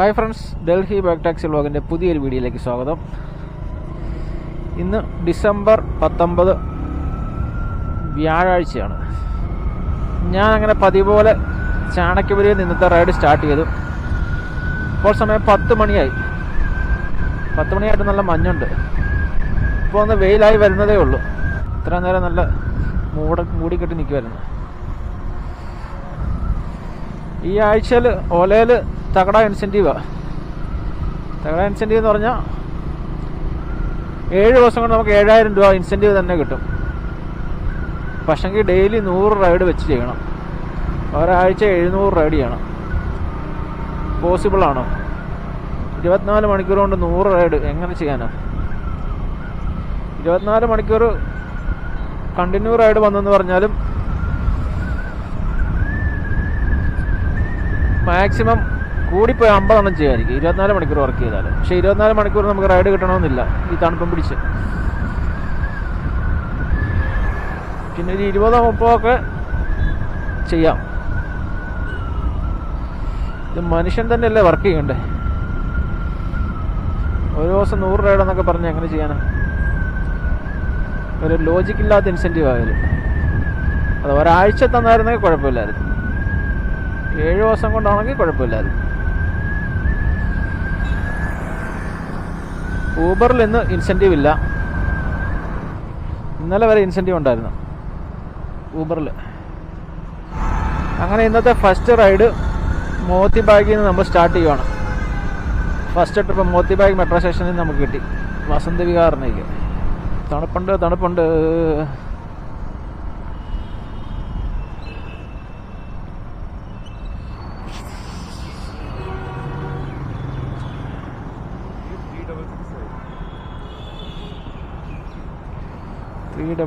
Hi friends Delhi back taxi വ്ളോഗിന്റെ പുതിയൊരു വീഡിയോയിലേക്ക് സ്വാഗതം. ഇന്ന് ഡിസംബർ പത്തൊമ്പത് വ്യാഴാഴ്ചയാണ്. ഞാൻ അങ്ങനെ പതിവ് പോലെ ചാണക്യപുരിയിൽ നിന്നത്തെ റൈഡ് സ്റ്റാർട്ട് ചെയ്തു. ഇപ്പോൾ സമയം പത്ത് മണിയായി. പത്ത് മണിയായിട്ട് നല്ല മഞ്ഞുണ്ട്. ഇപ്പോൾ ഒന്ന് വെയിലായി വരുന്നതേ ഉള്ളൂ. ഇത്ര നേരം നല്ല മൂട മൂടിക്കെട്ടി നിൽക്കുമായിരുന്നു ഈ ആഴ്ചയിൽ ഓലയിൽ തകട ഇൻസെന്റീവ് തകട ഇൻസെന്റീവ് എന്ന് പറഞ്ഞാൽ ഏഴ് ദിവസം കൊണ്ട് നമുക്ക് ഏഴായിരം രൂപ ഇൻസെന്റീവ് തന്നെ കിട്ടും. പക്ഷെങ്കിൽ ഡെയിലി നൂറ് റൈഡ് വെച്ച് ചെയ്യണം. ഒരാഴ്ച എഴുന്നൂറ് റൈഡ് ചെയ്യണം. പോസിബിൾ ആണോ? ഇരുപത്തിനാല് മണിക്കൂർ കൊണ്ട് നൂറ് റൈഡ് എങ്ങനെ ചെയ്യാനാ? ഇരുപത്തിനാല് മണിക്കൂർ കണ്ടിന്യൂ റൈഡ് വന്നെന്ന് പറഞ്ഞാലും മാക്സിമം കൂടിപ്പോയി അമ്പതെണ്ണം ചെയ്യുമായിരിക്കും ഇരുപത്തിനാല് മണിക്കൂർ വർക്ക് ചെയ്താൽ പക്ഷേ ഇരുപത്തിനാല് മണിക്കൂർ നമുക്ക് റൈഡ് കിട്ടണമെന്നില്ല. ഈ തണുപ്പും പിടിച്ച്. പിന്നെ ഒരു ഇരുപതോ മുപ്പതോ ഒക്കെ ചെയ്യാം. ഇത് മനുഷ്യൻ തന്നെയല്ലേ വർക്ക് ചെയ്യണ്ടേ? ഒരു ദിവസം നൂറ് റൈഡ് എന്നൊക്കെ പറഞ്ഞ് എങ്ങനെ ചെയ്യാനാ? ഒരു ലോജിക് ഇല്ലാത്ത ഇൻസെന്റീവ് ആയാലും. അത് ഒരാഴ്ച തന്നായിരുന്നെങ്കിൽ കുഴപ്പമില്ലായിരുന്നു. ഏഴ് ദിവസം കൊണ്ടാണെങ്കിൽ കുഴപ്പമില്ലായിരുന്നു. ഊബറിൽ ഇന്ന് ഇൻസെന്റീവ് ഇല്ല. ഇന്നലെ വരെ ഇൻസെന്റീവ് ഉണ്ടായിരുന്നു. ഊബറിൽ അങ്ങനെ ഇന്നത്തെ ഫസ്റ്റ് റൈഡ് മോത്തി ബാഗിൽ നിന്ന് നമ്മൾ സ്റ്റാർട്ട് ചെയ്യുവാണ്. First trip Moti Bagh metro സ്റ്റേഷനിൽ നിന്ന് നമുക്ക് കിട്ടി. വസന്ത വിഹാറിനേക്ക് തണുപ്പുണ്ട് തണുപ്പുണ്ട്.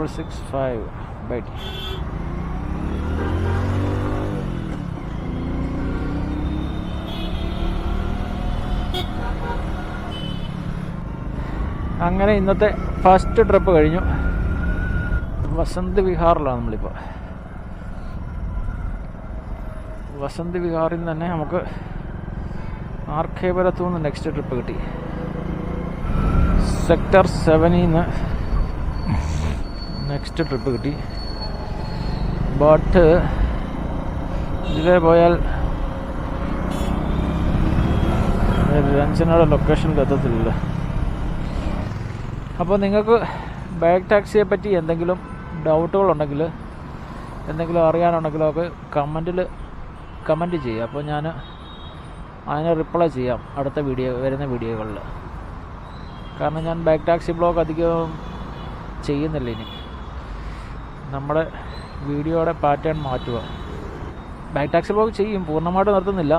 ഡബിൾ സിക്സ് ഫൈവ് ബൈറ്റ് അങ്ങനെ ഇന്നത്തെ ഫസ്റ്റ് ട്രിപ്പ് കഴിഞ്ഞു. വസന്ത് വിഹാറിലാണ് നമ്മളിപ്പോൾ വസന്ത് വിഹാറിൽ തന്നെ നമുക്ക് ആർക്കേപുരത്തു നിന്ന് നെക്സ്റ്റ് ട്രിപ്പ് കിട്ടി. സെക്ടർ സെവനിൽ നിന്ന് നെക്സ്റ്റ് ട്രിപ്പ് കിട്ടി. ബട്ട് ഇതിലെ പോയാൽ രഞ്ജനയുടെ ലൊക്കേഷൻ കത്തത്തില്ല അപ്പോൾ നിങ്ങൾക്ക് ബാഗ് ടാക്സിയെ പറ്റി എന്തെങ്കിലും ഡൗട്ടുകളുണ്ടെങ്കിൽ എന്തെങ്കിലും അറിയാനുണ്ടെങ്കിലോ ഒക്കെ കമന്റിൽ കമന്റ് ചെയ്യുക. അപ്പോൾ ഞാൻ അതിനെ റിപ്ലൈ ചെയ്യാം അടുത്ത വീഡിയോ വരുന്ന വീഡിയോകളിൽ കാരണം ഞാൻ ബാക്ക് ടാക്സി ബ്ലോഗ് അധികം ചെയ്യുന്നില്ല ഇനി. നമ്മുടെ വീഡിയോയുടെ പാറ്റേൺ മാറ്റുക. ബാക്ക് ടാക്സി ബ്ലോഗ് ചെയ്യും പൂർണമായിട്ട് നിർത്തുന്നില്ല.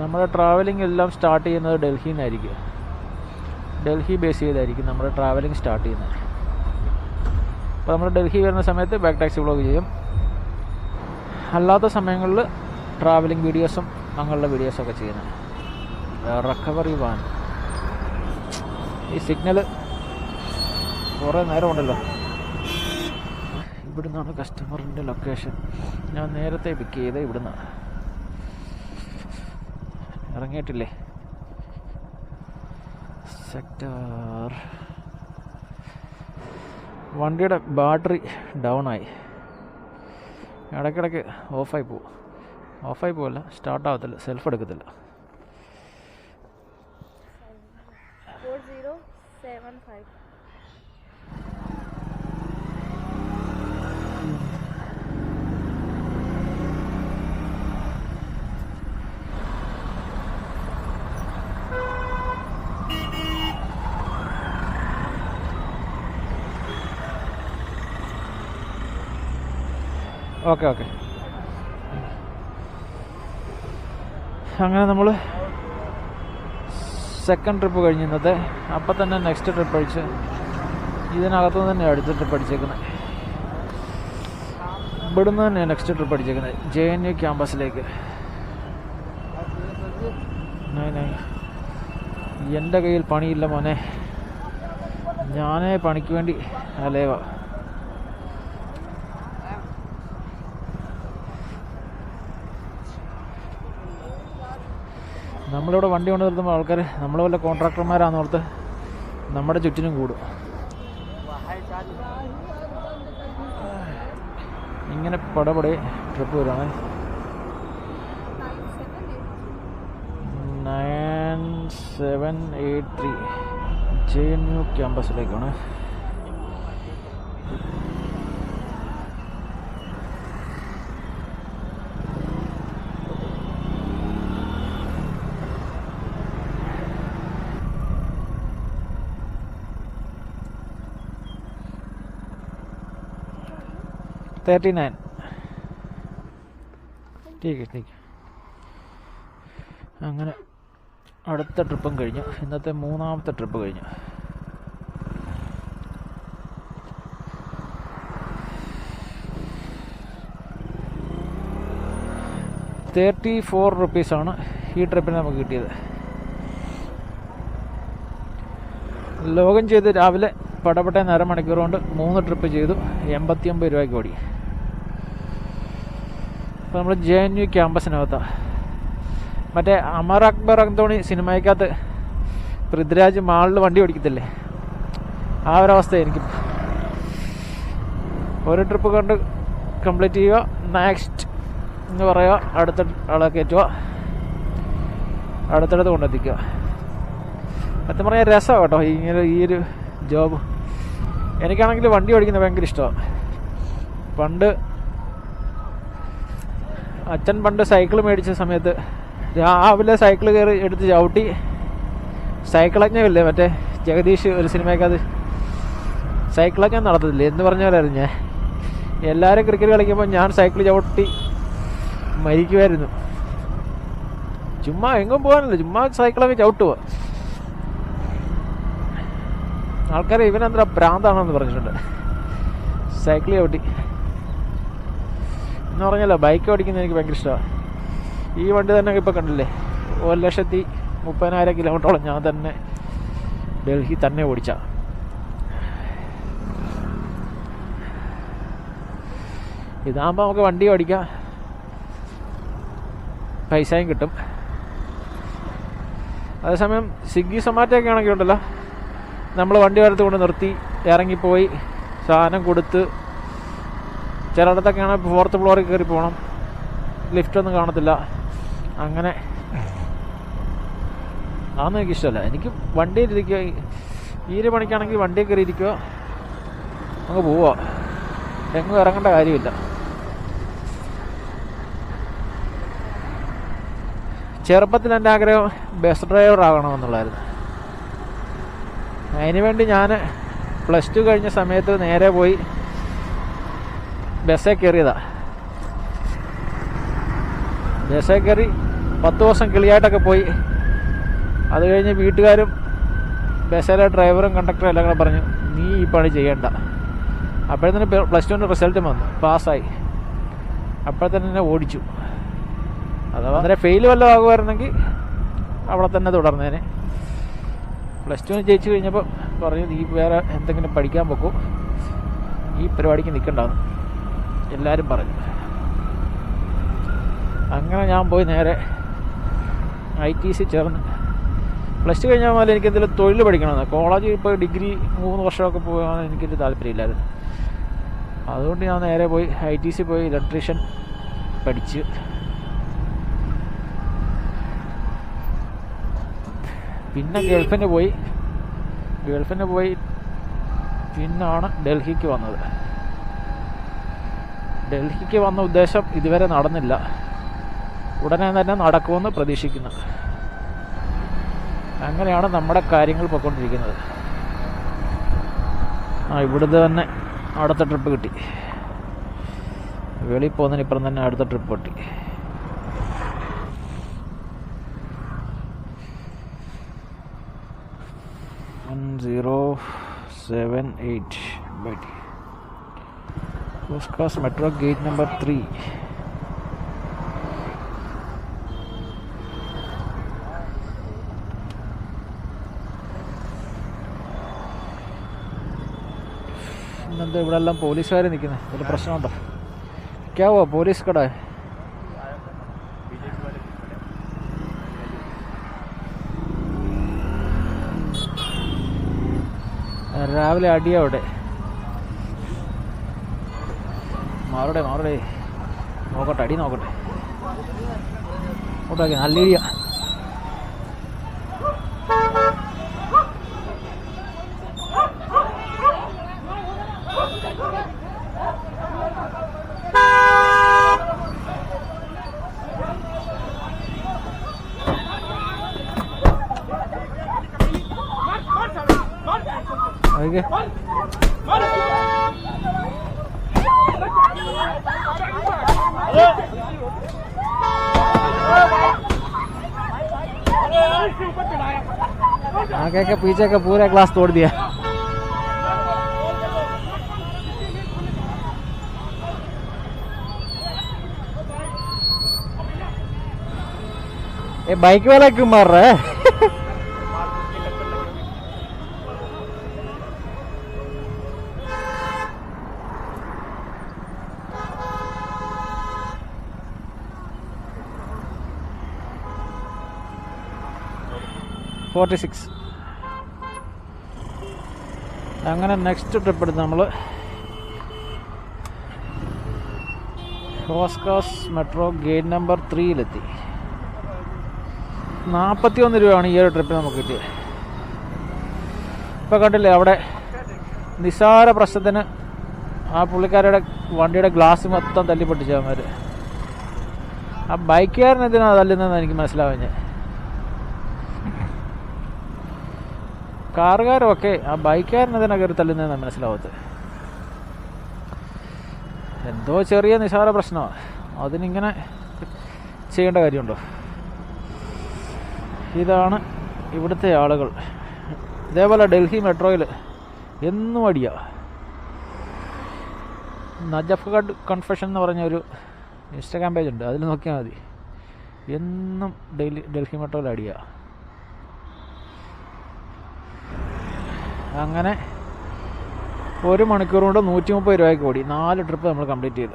നമ്മുടെ ട്രാവലിംഗ് എല്ലാം സ്റ്റാർട്ട് ചെയ്യുന്നത് ഡൽഹിയിൽ നിന്നായിരിക്കും ഡൽഹി ബേസ് ചെയ്തായിരിക്കും നമ്മുടെ ട്രാവലിംഗ് സ്റ്റാർട്ട് ചെയ്യുന്നത്. അപ്പോൾ നമ്മൾ ഡൽഹി വരുന്ന സമയത്ത് ബാക്ക് ടാക്സി ബ്ലോഗ് ചെയ്യും. അല്ലാത്ത സമയങ്ങളിൽ ട്രാവലിംഗ് വീഡിയോസും അങ്ങനെയുള്ള വീഡിയോസൊക്കെ ചെയ്യുന്നത്. റിക്കവറി വാൻ ഈ സിഗ്നൽ കുറേ നേരമുണ്ടല്ലോ. ഇവിടുന്നാണ് കസ്റ്റമറിന്റെ ലൊക്കേഷൻ ഞാൻ നേരത്തെ പിക്ക് ചെയ്ത് ഇവിടുന്നാണ് ഇറങ്ങിയിട്ടില്ലേ? സെക്ടർ വണ്ടിയുടെ ബാറ്ററി ഡൗൺ ആയി. ഇടയ്ക്കിടയ്ക്ക് ഓഫായി പോവും. ഓഫായി പോവില്ല സ്റ്റാർട്ട് ആവത്തില്ല സെൽഫ് എടുക്കത്തില്ല. Four zero seven five. Okay okay. അങ്ങനെ നമ്മൾ സെക്കൻഡ് ട്രിപ്പ് കഴിഞ്ഞ് അപ്പം തന്നെ നെക്സ്റ്റ് ട്രിപ്പ് അടിച്ച് ഇതിനകത്തു തന്നെ അടുത്ത ട്രിപ്പ് അടിച്ചേക്കുന്നത് ഇവിടുന്ന് തന്നെ നെക്സ്റ്റ് ട്രിപ്പ് അടിച്ചേക്കുന്നത് ജെ എൻ യു ക്യാമ്പസിലേക്ക് എന്റെ കയ്യിൽ പണിയില്ല മോനെ. ഞാനേ പണിക്ക് വേണ്ടി അലേവാ. നമ്മളിവിടെ വണ്ടി കൊണ്ട് നിർത്തുമ്പോൾ ആൾക്കാർ നമ്മൾ വല്ല കോൺട്രാക്ടർമാരാന്ന് ഓർത്ത് നമ്മുടെ ചുറ്റിനും കൂടും. ഇങ്ങനെ പടപടി ട്രിപ്പ് വരുവാണ്. Nine seven eight three J N U ക്യാമ്പസിലേക്കാണ് thirty nine. ടീക്ക് ठीक അങ്ങനെ അടുത്ത ട്രിപ്പും കഴിഞ്ഞു. ഇന്നത്തെ മൂന്നാമത്തെ ട്രിപ്പ് കഴിഞ്ഞു. തേർട്ടി ഫോർ റുപ്പീസാണ് ഈ ട്രിപ്പിന് നമുക്ക് കിട്ടിയത്. ലോകം ചെയ്ത് രാവിലെ പടപെട്ടേന്ന് അരമണിക്കൂർ കൊണ്ട് മൂന്ന് ട്രിപ്പ് ചെയ്തു. എൺപത്തിയൊമ്പത് രൂപയ്ക്ക് ഓടി. അപ്പോൾ നമ്മൾ ജെ എൻ യു ക്യാമ്പസിനകത്താണ് മറ്റേ അമർ അക്ബർ അന്തോണി സിനിമയ്ക്കകത്ത് പൃഥ്വിരാജ് മാളിൽ വണ്ടി ഓടിക്കത്തില്ലേ? ആ ഒരവസ്ഥ എനിക്ക് ഒരു ട്രിപ്പ് കണ്ട് കംപ്ലീറ്റ് ചെയ്യുക. നെക്സ്റ്റ് എന്ന് പറയുക. അടുത്ത ആളെ കയറ്റുക. അടുത്തടുത്ത് കൊണ്ടെത്തിക്കുക. സത്യം പറഞ്ഞാൽ രസമാണ് കേട്ടോ. ഇങ്ങനെ ഈ ഒരു ജോബ് എനിക്കാണെങ്കിൽ വണ്ടി ഓടിക്കുന്നത് ഭയങ്കര ഇഷ്ടമാണ് പണ്ട് അച്ഛൻ പണ്ട് സൈക്കിൾ മേടിച്ച സമയത്ത് രാവിലെ സൈക്കിൾ കയറി എടുത്ത് ചവിട്ടി. സൈക്കിളജ്ഞമില്ലേ മറ്റേ ജഗദീഷ് ഒരു സിനിമയ്ക്കകത്ത് സൈക്കിളജ്ഞം നടത്തത്തില്ലേ? എന്ന് പറഞ്ഞവരായിരുന്നു ഞാൻ? എല്ലാവരും ക്രിക്കറ്റ് കളിക്കുമ്പോൾ ഞാൻ സൈക്കിൾ ചവിട്ടി മരിക്കുമായിരുന്നു ചുമ്മാ എങ്ങും പോകാനല്ല ചുമ്മാ സൈക്കിളൊക്കെ ചവിട്ടുക ആൾക്കാരെ ഇവനെന്താ ഭ്രാന്താണെന്ന് പറഞ്ഞിട്ടുണ്ട്. സൈക്കിൾ ചവിട്ടി. എന്ന് പറഞ്ഞല്ലോ ബൈക്ക് ഓടിക്കുന്നത് എനിക്ക് ഭയങ്കര ഇഷ്ടമാണ് ഈ വണ്ടി തന്നെ ഇപ്പോൾ കണ്ടില്ലേ? ഒരു ലക്ഷത്തി മുപ്പതിനായിരം കിലോമീറ്ററോളം ഞാൻ തന്നെ ഡൽഹി തന്നെ ഓടിച്ച. ഇതാകുമ്പോൾ നമുക്ക് വണ്ടി ഓടിക്കാം. പൈസയും കിട്ടും. അതേസമയം സ്വിഗ്ഗി സൊമാറ്റോ ഒക്കെ ആണെങ്കിൽ ഉണ്ടല്ലോ നമ്മൾ വണ്ടി വരത്ത് കൊണ്ട് നിർത്തി ഇറങ്ങിപ്പോയി സാധനം കൊടുത്ത് ചിലയിടത്തൊക്കെ ആണെങ്കിൽ ഫോർത്ത് ഫ്ലോറിൽ കയറി പോകണം ലിഫ്റ്റ് ഒന്നും കാണത്തില്ല. അങ്ങനെ. അതൊന്നും എനിക്ക് ഇഷ്ടമല്ല. എനിക്ക് വണ്ടിയിലിരിക്കുക ഈ ഒരു പണിക്കാണെങ്കിൽ വണ്ടിയിൽ കയറി ഇരിക്കുക അങ്ങ് പോവുക. എങ്ങും ഇറങ്ങേണ്ട കാര്യമില്ല. ചെറുപ്പത്തിൽ എന്റെ ആഗ്രഹം ബസ് ഡ്രൈവർ ആകണമെന്നുള്ളായിരുന്നു അതിനുവേണ്ടി ഞാൻ പ്ലസ് ടു കഴിഞ്ഞ സമയത്ത് നേരെ പോയി ബസ്സിൽ കയറിയതാ. ബസ്സേ കയറി പത്ത് ദിവസം കിളിയായിട്ടൊക്കെ പോയി. അത് കഴിഞ്ഞ് വീട്ടുകാരും ബസ്സിലെ ഡ്രൈവറും കണ്ടക്ടറും എല്ലാം കൂടെ പറഞ്ഞു നീ ഈ പണി ചെയ്യണ്ട. അപ്പോഴത്തേന് പ്ലസ് ടുവിന്റെ റിസൾട്ടും വന്നു. പാസ്സായി. അപ്പോഴത്തന്നെ എന്നെ ഓടിച്ചു. അഥവാ അന്നേരം ഫെയിൽ വല്ലതും ആകുമായിരുന്നെങ്കിൽ അവിടെ തന്നെ തുടർന്നേനെ. പ്ലസ് ടുവിന് ജയിച്ചു കഴിഞ്ഞപ്പോൾ പറഞ്ഞു നീ വേറെ എന്തെങ്കിലും പഠിക്കാൻ പോക്കോ ഈ പരിപാടിക്ക് നിൽക്കണ്ടാന്ന് എല്ലാവരും പറഞ്ഞു. അങ്ങനെ ഞാൻ പോയി നേരെ ഐ ടി സി ചേർന്ന്. പ്ലസ് ടു കഴിഞ്ഞാൽ മുതൽ എനിക്ക് എന്തെങ്കിലും തൊഴിൽ പഠിക്കണമെന്ന്. കോളേജിൽ ഇപ്പോൾ ഡിഗ്രി മൂന്ന് വർഷമൊക്കെ പോകാൻ എനിക്കൊരു താല്പര്യമില്ലായിരുന്നു. അതുകൊണ്ട് ഞാൻ നേരെ പോയി ഐ ടി സി പോയി ഇലക്ട്രീഷ്യൻ പഠിച്ച്. പിന്നെ ഗൾഫിന് പോയി. ഗൾഫിന് പോയി. പിന്നാണ് ഡൽഹിക്ക് വന്നത്. ഡൽഹിക്ക് വന്ന ഉദ്ദേശം ഇതുവരെ നടന്നില്ല. ഉടനെ തന്നെ നടക്കുമെന്ന് പ്രതീക്ഷിക്കുന്നു. അങ്ങനെയാണ് നമ്മുടെ കാര്യങ്ങൾ പോയിക്കൊണ്ടിരിക്കുന്നത്. ആ ഇവിടുന്ന് തന്നെ അടുത്ത ട്രിപ്പ് കിട്ടി. വെളിയിൽ പോകുന്നതിന് ഇപ്പുറം തന്നെ അടുത്ത ട്രിപ്പ് കിട്ടി വൺ സീറോ സെവൻ എയ്റ്റ് ബൈറ്റ് Coast Metro gate number 3. ഇന്നെന്താ ഇവിടെ എല്ലാം പോലീസുകാർ നിൽക്കുന്നത് ഒരു പ്രശ്നമുണ്ടോ? ക്യാവോ പോലീസ് കട? രാവിലെ അടിയാവിടെ അവിടെ മാറടെ മാറടെ നോക്കട്ടെ അടി നോക്കട്ടെ ഓട്ടാക്കി നല്ല ഇടിയാ അതൊക്കെ आगे के पीछे का पूरा ग्लास तोड़ दिया। ये बाइक वाला क्यों मार रहा है? Forty six. അങ്ങനെ നെക്സ്റ്റ് ട്രിപ്പ് എടുത്ത് നമ്മൾ ഹോസ്കാസ് മെട്രോ ഗേറ്റ് നമ്പർ ത്രീയിലെത്തി നാൽപ്പത്തി ഒന്ന് രൂപയാണ് ഈ ഒരു ട്രിപ്പിന് നമുക്ക് കിട്ടിയത്. ഇപ്പോൾ കണ്ടില്ലേ അവിടെ നിസ്സാര പ്രശ്നത്തിന് ആ പുള്ളിക്കാരുടെ വണ്ടിയുടെ ഗ്ലാസ് മൊത്തം തല്ലിപ്പൊട്ടിച്ചവന്മാർ ആ ബൈക്കുകാരൻ എന്തിനാണ് തല്ലുന്നതെന്ന് എനിക്ക് മനസ്സിലാവുന്നത് കാറുകാരൊക്കെ ആ ബൈക്കുകാരനെതിനെ കയറി തല്ലുന്നതെന്ന് മനസ്സിലാവത്ത് എന്തോ ചെറിയ നിസാര പ്രശ്നമാണ്. അതിനിങ്ങനെ ചെയ്യേണ്ട കാര്യമുണ്ടോ? ഇതാണ് ഇവിടുത്തെ ആളുകൾ. ഇതേപോലെ ഡൽഹി മെട്രോയിൽ എന്നും അടിയാ. നജഫ്ഗഡ് കൺഫെഷൻ എന്ന് പറഞ്ഞ ഒരു ഇൻസ്റ്റാഗ്രാം പേജ് ഉണ്ട് അതിൽ നോക്കിയാൽ മതി. എന്നും ഡൽഹി ഡൽഹി മെട്രോയിൽ അടിയാ. അങ്ങനെ ഒരു മണിക്കൂർ കൊണ്ട് നൂറ്റി മുപ്പത് രൂപയ്ക്ക് ഓടി. നാല് ട്രിപ്പ് നമ്മൾ കംപ്ലീറ്റ് ചെയ്തു.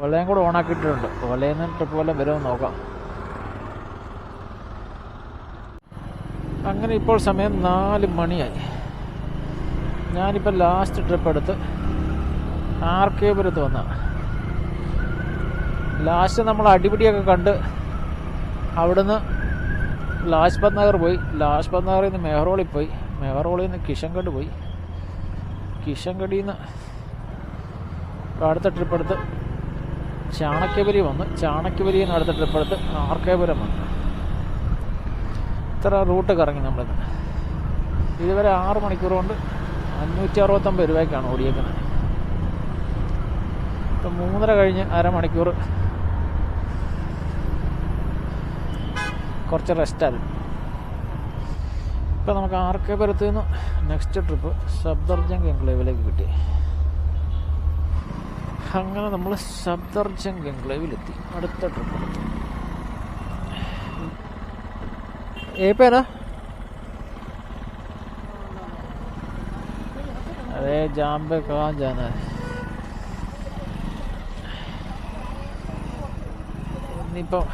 ഒലയും കൂടെ ഓണാക്കിയിട്ടുണ്ട് ഒലയിൽ നിന്ന് ട്രിപ്പ് വല്ലതും വരുമെന്ന് നോക്കാം. അങ്ങനെ ഇപ്പോൾ സമയം നാല് മണിയായി. ഞാനിപ്പോൾ ലാസ്റ്റ് ട്രിപ്പ് എടുത്ത് ആർ കെ പുരത്ത് വന്ന. ലാസ്റ്റ് നമ്മൾ അടിപിടിയൊക്കെ കണ്ട് അവിടുന്ന് ലാജ്പത് നഗർ പോയി. ലാജ്പത് നഗറിൽ നിന്ന് മെഹ്റോളിൽ പോയി. മെഹ്റോളിൽ നിന്ന് കിഷൻഗഡ് പോയി. കിഷൻഗഡിൽ നിന്ന് അടുത്ത ട്രിപ്പ് എടുത്ത് ചാണക്യപുരി വന്ന്. ചാണക്യപുരിയിൽ നിന്ന് അടുത്ത ട്രിപ്പ് എടുത്ത് ആർക്കേപുരം വന്നു. ഇത്ര റൂട്ട് കറങ്ങി നമ്മളിന്ന്. ഇതുവരെ ആറ് മണിക്കൂർ കൊണ്ട് അഞ്ഞൂറ്റി അറുപത്തൊമ്പത് രൂപയ്ക്കാണ് ഓടിയേക്കുന്നത്. ഇപ്പം മൂന്നര കഴിഞ്ഞ് അരമണിക്കൂർ കുറച്ച് റെസ്റ്റായിരുന്നു ഇപ്പം നമുക്ക് ആർ കെ പുരത്ത് നിന്ന് നെക്സ്റ്റ് ട്രിപ്പ് സബ്ദർജംഗ് എൻക്ലേവിലേക്ക് കിട്ടി. അങ്ങനെ നമ്മൾ സബ്ദർജംഗ് എൻക്ലേവിലെത്തി. അടുത്ത ട്രിപ്പ് ഏ പേരാ? അതെ ജാമ്പ पे कहाँ ഇനിയിപ്പോൾ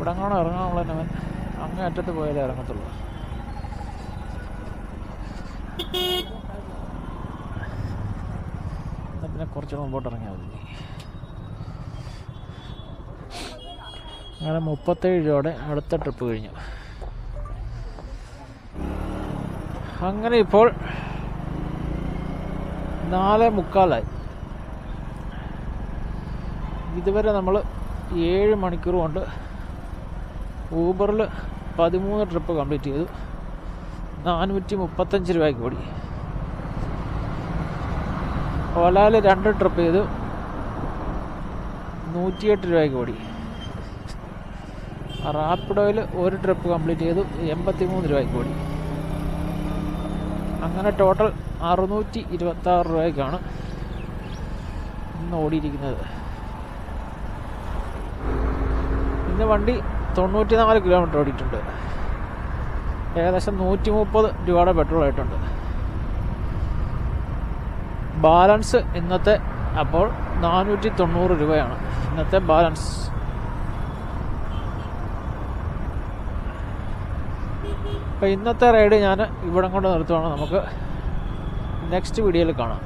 ഇവിടെ അങ്ങോട്ട് ഇറങ്ങാനുള്ള അവൻ അങ്ങേ അറ്റത്ത് പോയാലേ ഇറങ്ങത്തുള്ളൂ. പിന്നെ കുറച്ച് മുമ്പോട്ട് ഇറങ്ങിയാൽ മതി. അങ്ങനെ മുപ്പത്തേഴ് രൂപയുടെ അടുത്ത ട്രിപ്പ് കഴിഞ്ഞു. അങ്ങനെ ഇപ്പോൾ നാല് മുക്കാലായി. ഇതുവരെ നമ്മൾ ഏഴ് മണിക്കൂർ കൊണ്ട് ഊബറിൽ പതിമൂന്ന് ട്രിപ്പ് കംപ്ലീറ്റ് ചെയ്തു. നാനൂറ്റി മുപ്പത്തഞ്ച് രൂപയ്ക്ക് ഓടി. ഓലാൽ രണ്ട് ട്രിപ്പ് ചെയ്തു. നൂറ്റിയെട്ട് രൂപയ്ക്ക് ഓടി. റാപ്പിഡോയിൽ ഒരു ട്രിപ്പ് കംപ്ലീറ്റ് ചെയ്തു. എൺപത്തി മൂന്ന് രൂപയ്ക്ക് ഓടി. അങ്ങനെ ടോട്ടൽ അറുന്നൂറ്റി ഇരുപത്തി ആറ് രൂപയ്ക്കാണ് ഇന്ന് ഓടിയിരിക്കുന്നത്. ഇന്ന് വണ്ടി തൊണ്ണൂറ്റി നാല് കിലോമീറ്റർ ഓടിയിട്ടുണ്ട്. ഏകദേശം നൂറ്റി മുപ്പത് രൂപയുടെ പെട്രോൾ ആയിട്ടുണ്ട്. ബാലൻസ് ഇന്നത്തെ അപ്പോൾ നാനൂറ്റി തൊണ്ണൂറ് രൂപയാണ്. ഇന്നത്തെ ബാലൻസ് അപ്പോൾ ഇന്നത്തെ റൈഡ് ഞാൻ ഇവിടം കൊണ്ട് നിർത്തുവാണ്. നമുക്ക് നെക്സ്റ്റ് വീഡിയോയിൽ കാണാം.